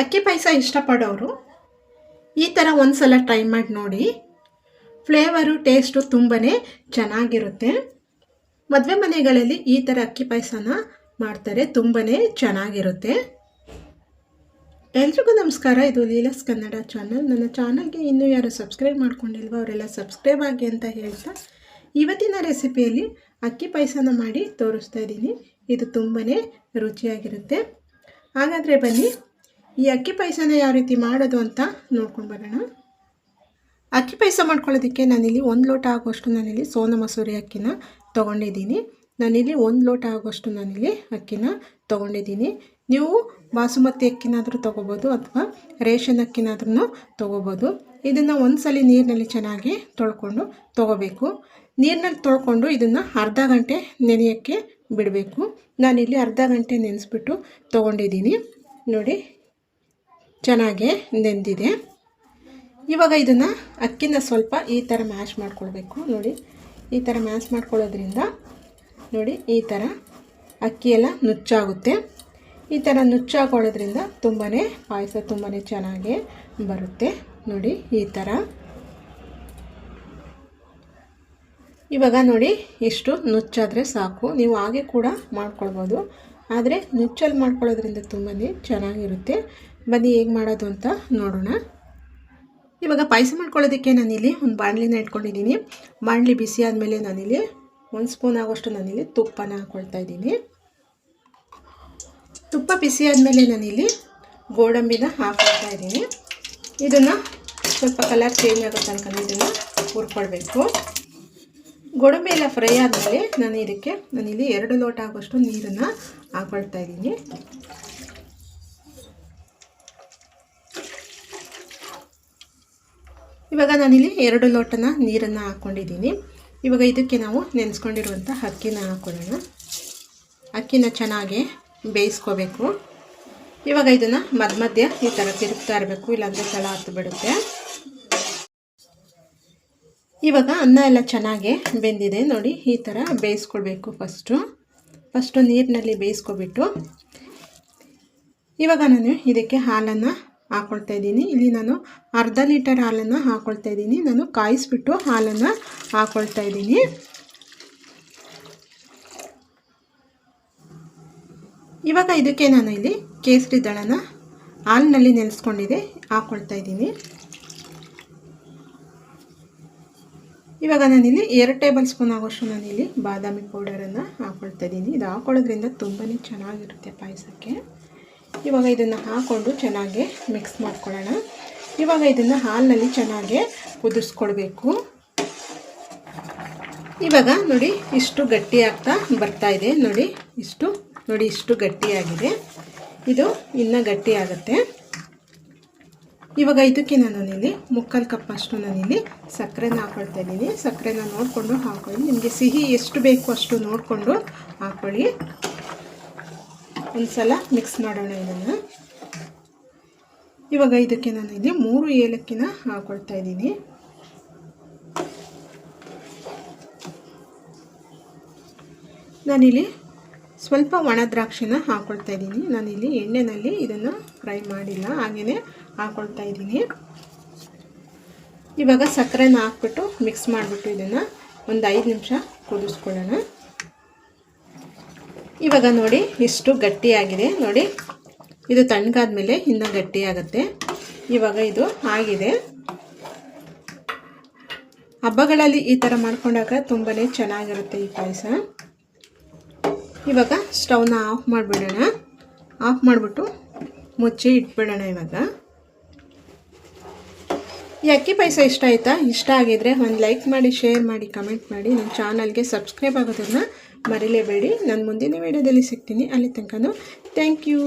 ಅಕ್ಕಿ ಪಾಯಸ ಇಷ್ಟಪಡೋರು, ಈ ಥರ ಒಂದು ಸಲ ಟ್ರೈ ಮಾಡಿ ನೋಡಿ. ಫ್ಲೇವರು ಟೇಸ್ಟು ತುಂಬಾ ಚೆನ್ನಾಗಿರುತ್ತೆ. ಮದುವೆ ಮನೆಗಳಲ್ಲಿ ಈ ಥರ ಅಕ್ಕಿ ಪಾಯಸನ ಮಾಡ್ತಾರೆ ತುಂಬಾ ಚೆನ್ನಾಗಿರುತ್ತೆ. ಎಲ್ರಿಗೂ ನಮಸ್ಕಾರ, ಇದು ಲೀಲಸ್ ಕನ್ನಡ ಚಾನಲ್ ನನ್ನ ಚಾನಲ್ಗೆ ಇನ್ನೂ ಯಾರು ಸಬ್ಸ್ಕ್ರೈಬ್ ಮಾಡ್ಕೊಂಡಿಲ್ವೋ ಅವರೆಲ್ಲ ಸಬ್ಸ್ಕ್ರೈಬ್ ಆಗಿ ಅಂತ ಹೇಳ್ತಾ ಇವತ್ತಿನ ರೆಸಿಪಿಯಲ್ಲಿ ಅಕ್ಕಿ ಪಾಯಸನ ಮಾಡಿ ತೋರಿಸ್ತಾ ಇದ್ದೀನಿ. ಇದು ತುಂಬಾ ರುಚಿಯಾಗಿರುತ್ತೆ. ಹಾಗಾದರೆ ಬನ್ನಿ ಈ ಅಕ್ಕಿ ಪಾಯಸನ ಯಾವ ರೀತಿ ಮಾಡೋದು ಅಂತ ನೋಡ್ಕೊಂಡು ಬರೋಣ. ಅಕ್ಕಿ ಪಾಯಸ ಮಾಡ್ಕೊಳ್ಳೋದಕ್ಕೆ ನಾನಿಲ್ಲಿ ಒಂದು ಲೋಟ ಆಗುವಷ್ಟು ನಾನಿಲ್ಲಿ ಸೋನ ಮಸೂರಿ ಅಕ್ಕಿನ ತೊಗೊಂಡಿದ್ದೀನಿ. ನಾನಿಲ್ಲಿ ಒಂದು ಲೋಟ ಆಗುವಷ್ಟು ನಾನಿಲ್ಲಿ ಅಕ್ಕಿನ ತೊಗೊಂಡಿದ್ದೀನಿ. ನೀವು ಬಾಸುಮತಿ ಅಕ್ಕಿನಾದರೂ ತೊಗೋಬೋದು ಅಥವಾ ರೇಷನ್ ಅಕ್ಕಿನಾದ್ರೂ ತೊಗೋಬೋದು. ಇದನ್ನು ಒಂದು ನೀರಿನಲ್ಲಿ ಚೆನ್ನಾಗಿ ತೊಳ್ಕೊಂಡು ತೊಗೋಬೇಕು. ನೀರಿನಲ್ಲಿ ತೊಳ್ಕೊಂಡು ಇದನ್ನು ಅರ್ಧ ಗಂಟೆ ನೆನೆಯೋಕ್ಕೆ ಬಿಡಬೇಕು. ನಾನಿಲ್ಲಿ ಅರ್ಧ ಗಂಟೆ ನೆನೆಸ್ಬಿಟ್ಟು ತೊಗೊಂಡಿದ್ದೀನಿ. ನೋಡಿ ಚೆನ್ನಾಗೇ ನೆಂದಿದೆ. ಇವಾಗ ಇದನ್ನು ಅಕ್ಕಿನ ಸ್ವಲ್ಪ ಈ ಥರ ಮ್ಯಾಶ್ ಮಾಡ್ಕೊಳ್ಬೇಕು. ನೋಡಿ, ಈ ಥರ ಮ್ಯಾಶ್ ಮಾಡ್ಕೊಳ್ಳೋದ್ರಿಂದ, ನೋಡಿ, ಈ ಥರ ಅಕ್ಕಿ ಎಲ್ಲ ನುಚ್ಚಾಗುತ್ತೆ. ಈ ಥರ ನುಚ್ಚಾಕೊಳ್ಳೋದ್ರಿಂದ ತುಂಬಾ ಪಾಯಸ ತುಂಬಾ ಚೆನ್ನಾಗಿ ಬರುತ್ತೆ. ನೋಡಿ, ಈ ಥರ ಇವಾಗ ನೋಡಿ ಇಷ್ಟು ನುಚ್ಚಾದರೆ ಸಾಕು. ನೀವು ಹಾಗೆ ಕೂಡ ಮಾಡ್ಕೊಳ್ಬೋದು. ಆದರೆ ನುಚ್ಚಲ್ಲಿ ಮಾಡ್ಕೊಳ್ಳೋದ್ರಿಂದ ತುಂಬಾ ಚೆನ್ನಾಗಿರುತ್ತೆ. ಬನ್ನಿ ಹೇಗೆ ಮಾಡೋದು ಅಂತ ನೋಡೋಣ. ಇವಾಗ ಪಾಯಸ ಮಾಡ್ಕೊಳ್ಳೋದಕ್ಕೆ ನಾನಿಲ್ಲಿ ಒಂದು ಬಾಣಲಿನ ಇಟ್ಕೊಂಡಿದ್ದೀನಿ. ಬಾಣಲಿ ಬಿಸಿ ಆದಮೇಲೆ ನಾನಿಲ್ಲಿ ಒಂದು ಸ್ಪೂನ್ ಆಗೋಷ್ಟು ನಾನಿಲ್ಲಿ ತುಪ್ಪನ ಹಾಕ್ಕೊಳ್ತಾ ಇದ್ದೀನಿ. ತುಪ್ಪ ಬಿಸಿ ಆದಮೇಲೆ ನಾನಿಲ್ಲಿ ಗೋಡಂಬಿನ ಹಾಕ್ಕೊಳ್ತಾ ಇದ್ದೀನಿ. ಇದನ್ನು ಸ್ವಲ್ಪ ಕಲರ್ ಚೇಂಜ್ ಆಗೋ ತನಕ ಇದನ್ನು ಹುರ್ಕೊಳ್ಬೇಕು. ಗೋಡಂಬಿ ಎಲ್ಲ ಫ್ರೈ ಆದಮೇಲೆ ನಾನು ಇದಕ್ಕೆ ನಾನಿಲ್ಲಿ ಎರಡು ಲೋಟ ಆಗೋಷ್ಟು ನೀರನ್ನು ಹಾಕೊಳ್ತಾ ಇದ್ದೀನಿ. ಇವಾಗ ನಾನಿಲ್ಲಿ ಎರಡು ಲೋಟನ ನೀರನ್ನು ಹಾಕ್ಕೊಂಡಿದ್ದೀನಿ ಇವಾಗ ಇದಕ್ಕೆ ನಾವು ನೆನೆಸ್ಕೊಂಡಿರುವಂಥ ಅಕ್ಕಿನ ಹಾಕ್ಕೊಳ್ಳೋಣ ಅಕ್ಕಿನ ಚೆನ್ನಾಗಿ ಬೇಯಿಸ್ಕೋಬೇಕು. ಇವಾಗ ಇದನ್ನು ಮಧ್ಯ ಮಧ್ಯ ಈ ಥರ ತಿರುಗ್ತಾ ಇರಬೇಕು, ಇಲ್ಲಾಂದರೆ ತಳ ಹತ್ತು ಬಿಡುತ್ತೆ ಇವಾಗ ಅನ್ನ ಎಲ್ಲ ಚೆನ್ನಾಗೆ ಬೆಂದಿದೆ. ನೋಡಿ, ಈ ಥರ ಬೇಯಿಸ್ಕೊಳ್ಬೇಕು ಫಸ್ಟು ಫಸ್ಟು ನೀರಿನಲ್ಲಿ ಬೇಯಿಸ್ಕೊಬಿಟ್ಟು, ಇವಾಗ ನಾನು ಇದಕ್ಕೆ ಹಾಲನ್ನು ಹಾಕ್ಕೊಳ್ತಾ ಇದ್ದೀನಿ. ಇಲ್ಲಿ ನಾನು ಅರ್ಧ ಲೀಟರ್ ಹಾಲನ್ನು ಹಾಕ್ಕೊಳ್ತಾ ಇದ್ದೀನಿ. ನಾನು ಕಾಯಿಸ್ಬಿಟ್ಟು ಹಾಲನ್ನು ಹಾಕ್ಕೊಳ್ತಾ ಇದ್ದೀನಿ. ಇವಾಗ ಇದಕ್ಕೆ ನಾನು ಇಲ್ಲಿ ಕೇಸರಿ ದಳನ ಹಾಲಿನಲ್ಲಿ ನೆನೆಸ್ಕೊಂಡಿದೆ ಹಾಕ್ಕೊಳ್ತಾ ಇದ್ದೀನಿ. ಇವಾಗ ನಾನಿಲ್ಲಿ ಎರಡು ಟೇಬಲ್ ಸ್ಪೂನ್ ಆಗೋಷ್ಟು ನಾನಿಲ್ಲಿ ಬಾದಾಮಿ ಪೌಡರನ್ನು ಹಾಕ್ಕೊಳ್ತಾ ಇದ್ದೀನಿ. ಇದು ಹಾಕೊಳ್ಳೋದ್ರಿಂದ ತುಂಬಾ ಚೆನ್ನಾಗಿರುತ್ತೆ ಪಾಯಸಕ್ಕೆ. ಇವಾಗ ಇದನ್ನು ಹಾಕ್ಕೊಂಡು ಚೆನ್ನಾಗಿ ಮಿಕ್ಸ್ ಮಾಡ್ಕೊಳ್ಳೋಣ. ಇವಾಗ ಇದನ್ನು ಹಾಲಿನಲ್ಲಿ ಚೆನ್ನಾಗಿ ಕುದಿಸ್ಕೊಳ್ಬೇಕು. ಇವಾಗ ನೋಡಿ ಇಷ್ಟು ಗಟ್ಟಿ ಆಗ್ತಾ ಬರ್ತಾ ಇದೆ. ನೋಡಿ ಇಷ್ಟು ನೋಡಿ ಇಷ್ಟು ಗಟ್ಟಿಯಾಗಿದೆ. ಇದು ಇನ್ನೂ ಗಟ್ಟಿ ಆಗುತ್ತೆ. ಇವಾಗ ಇದಕ್ಕೆ ನಾನು ಇಲ್ಲಿ ಮುಕ್ಕಾಲು ಕಪ್ಪಷ್ಟು ನಾನಿಲ್ಲಿ ಸಕ್ಕರೆನ ಹಾಕೊಳ್ತಾ ಇದ್ದೀನಿ. ಸಕ್ಕರೆನ ನೋಡಿಕೊಂಡು ಹಾಕೊಳ್ಳಿ. ನಿಮಗೆ ಸಿಹಿ ಎಷ್ಟು ಬೇಕು ಅಷ್ಟು ನೋಡಿಕೊಂಡು ಹಾಕೊಳ್ಳಿ. ಒಂದು ಸಲ ಮಿಕ್ಸ್ ಮಾಡೋಣ ಇದನ್ನು. ಇವಾಗ ಇದಕ್ಕೆ ನಾನು ಇಲ್ಲಿ ಮೂರು ಏಲಕ್ಕಿನ ಹಾಕೊಳ್ತಾ ಇದ್ದೀನಿ. ನಾನಿಲ್ಲಿ ಸ್ವಲ್ಪ ಒಣ ದ್ರಾಕ್ಷಿನ ಹಾಕ್ಕೊಳ್ತಾ ಇದ್ದೀನಿ. ನಾನಿಲ್ಲಿ ಎಣ್ಣೆಯಲ್ಲಿ ಇದನ್ನು ಫ್ರೈ ಮಾಡಿಲ್ಲ. ಹಾಗೆಯೇ ಹಾಕ್ಕೊಳ್ತಾ ಇದ್ದೀನಿ. ಇವಾಗ ಸಕ್ಕರೆನ ಹಾಕ್ಬಿಟ್ಟು ಮಿಕ್ಸ್ ಮಾಡಿಬಿಟ್ಟು ಇದನ್ನು ಒಂದು ಐದು ನಿಮಿಷ ಕುದಿಸ್ಕೊಳ್ಳೋಣ. ಇವಾಗ ನೋಡಿ ಇಷ್ಟು ಗಟ್ಟಿಯಾಗಿದೆ. ನೋಡಿ, ಇದು ತಣ್ಣಗಾದ ಮೇಲೆ ಇನ್ನೂ ಗಟ್ಟಿಯಾಗುತ್ತೆ. ಇವಾಗ ಇದು ಆಗಿದೆ. ಹಬ್ಬಗಳಲ್ಲಿ ಈ ಥರ ಮಾಡ್ಕೊಂಡಾಗ ತುಂಬಾ ಚೆನ್ನಾಗಿರುತ್ತೆ ಈ ಪಾಯಸ. ಇವಾಗ ಸ್ಟವ್ನ ಆಫ್ ಮಾಡಿಬಿಡೋಣ. ಆಫ್ ಮಾಡಿಬಿಟ್ಟು ಮುಚ್ಚಿ ಇಟ್ಬಿಡೋಣ ಇವಾಗ. ಈ ಅಕ್ಕಿ ಪಾಯಸ ಇಷ್ಟ ಆಯಿತಾ? ಇಷ್ಟ ಆಗಿದ್ರೆ ಒಂದು ಲೈಕ್ ಮಾಡಿ ಶೇರ್ ಮಾಡಿ ಕಮೆಂಟ್ ಮಾಡಿ. ನನ್ನ ಚಾನಲ್ಗೆ ಸಬ್ಸ್ಕ್ರೈಬ್ ಆಗೋದನ್ನು ಮರಿಲೇಬೇಡಿ. ನಾನು ಮುಂದಿನ ವೀಡಿಯೋದಲ್ಲಿ ಸಿಗ್ತೀನಿ. ಅಲ್ಲಿ ತನಕ ಥ್ಯಾಂಕ್ ಯು